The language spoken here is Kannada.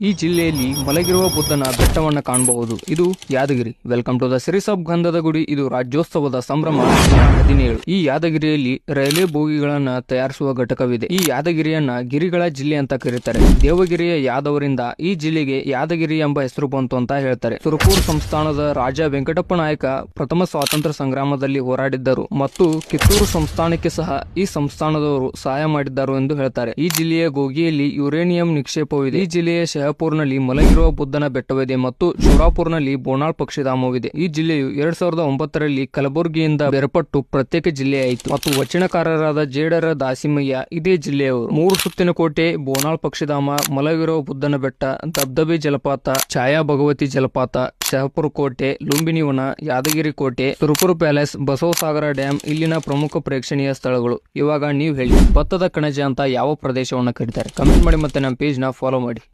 ಈ ಜಿಲ್ಲೆಯಲ್ಲಿ ಮಲಗಿರುವ ಬುದ್ಧನ ಬೆಟ್ಟವನ್ನು ಕಾಣಬಹುದು. ಇದು ಯಾದಗಿರಿ. ವೆಲ್ಕಮ್ ಟು ದ ಸಿರಿಸಬ್ ಗಂಧದ ಗುಡಿ ಇದು ರಾಜ್ಯೋತ್ಸವದ ಸಂಭ್ರಮ. ದಿನ ಹದಿನೇಳು. ಈ ಯಾದಗಿರಿಯಲ್ಲಿ ರೈಲ್ವೆ ಬೋಗಿಗಳನ್ನ ತಯಾರಿಸುವ ಘಟಕವಿದೆ. ಈ ಯಾದಗಿರಿಯನ್ನ ಗಿರಿಗಳ ಜಿಲ್ಲೆ ಅಂತ ಕರೀತಾರೆ. ದೇವಗಿರಿಯ ಯಾದವರಿಂದ ಈ ಜಿಲ್ಲೆಗೆ ಯಾದಗಿರಿ ಎಂಬ ಹೆಸರು ಬಂತು ಅಂತ ಹೇಳ್ತಾರೆ. ತುರುಪೂರ್ ಸಂಸ್ಥಾನದ ರಾಜ ವೆಂಕಟಪ್ಪ ನಾಯಕ ಪ್ರಥಮ ಸ್ವಾತಂತ್ರ್ಯ ಸಂಗ್ರಾಮದಲ್ಲಿ ಹೋರಾಡಿದ್ದರು ಮತ್ತು ಕಿತ್ತೂರು ಸಂಸ್ಥಾನಕ್ಕೆ ಸಹ ಈ ಸಂಸ್ಥಾನದವರು ಸಹಾಯ ಮಾಡಿದ್ದರು ಎಂದು ಹೇಳ್ತಾರೆ. ಈ ಜಿಲ್ಲೆಯ ಗೋಗಿಯಲ್ಲಿ ಯುರೇನಿಯಂ ನಿಕ್ಷೇಪವಿದೆ. ಈ ಜಿಲ್ಲೆಯ ಶಹಪುರ್ನಲ್ಲಿ ಮಲಗಿರುವ ಬುದ್ಧನ ಬೆಟ್ಟವಿದೆ ಮತ್ತು ಶೋರಾಪುರ್ನಲ್ಲಿ ಬೋನಾಳ್ ಪಕ್ಷಿಧಾಮವಿದೆ. ಈ ಜಿಲ್ಲೆಯು ಎರಡ್ ಸಾವಿರದ ಒಂಬತ್ತರಲ್ಲಿ ಕಲಬುರಗಿಯಿಂದ ಬೇರ್ಪಟ್ಟು ಪ್ರತ್ಯೇಕ ಜಿಲ್ಲೆಯಾಯಿತು ಮತ್ತು ವಚನಕಾರರಾದ ಜೇಡರ ದಾಸಿಮಯ್ಯ ಇದೇ ಜಿಲ್ಲೆಯವರು. ಮೂರು ಸುತ್ತಿನ ಕೋಟೆ ಬೋನಾಳ್ ಪಕ್ಷಿಧಾಮ, ಮಲಗಿರುವ ಬುದ್ಧನ ಬೆಟ್ಟ, ದಬ್ದಬೆ ಜಲಪಾತ, ಛಾಯಾ ಭಗವತಿ ಜಲಪಾತ, ಶಹಪುರ ಕೋಟೆ ಲುಂಬಿನಿವನ ಯಾದಗಿರಿ ಕೋಟೆ ಸುರಪುರ ಪ್ಯಾಲೇಸ್, ಬಸವಸಾಗರ ಡ್ಯಾಂ ಇಲ್ಲಿನ ಪ್ರಮುಖ ಪ್ರೇಕ್ಷಣೀಯ ಸ್ಥಳಗಳು. ಇವಾಗ ನೀವು ಹೇಳಿ, ಭತ್ತದ ಕಣಜ ಅಂತ ಯಾವ ಪ್ರದೇಶವನ್ನು ಕರೀತಾರೆ? ಕಮೆಂಟ್ ಮಾಡಿ ಮತ್ತೆ ನಮ್ಮ ಪೇಜ್ನ ಫಾಲೋ ಮಾಡಿ.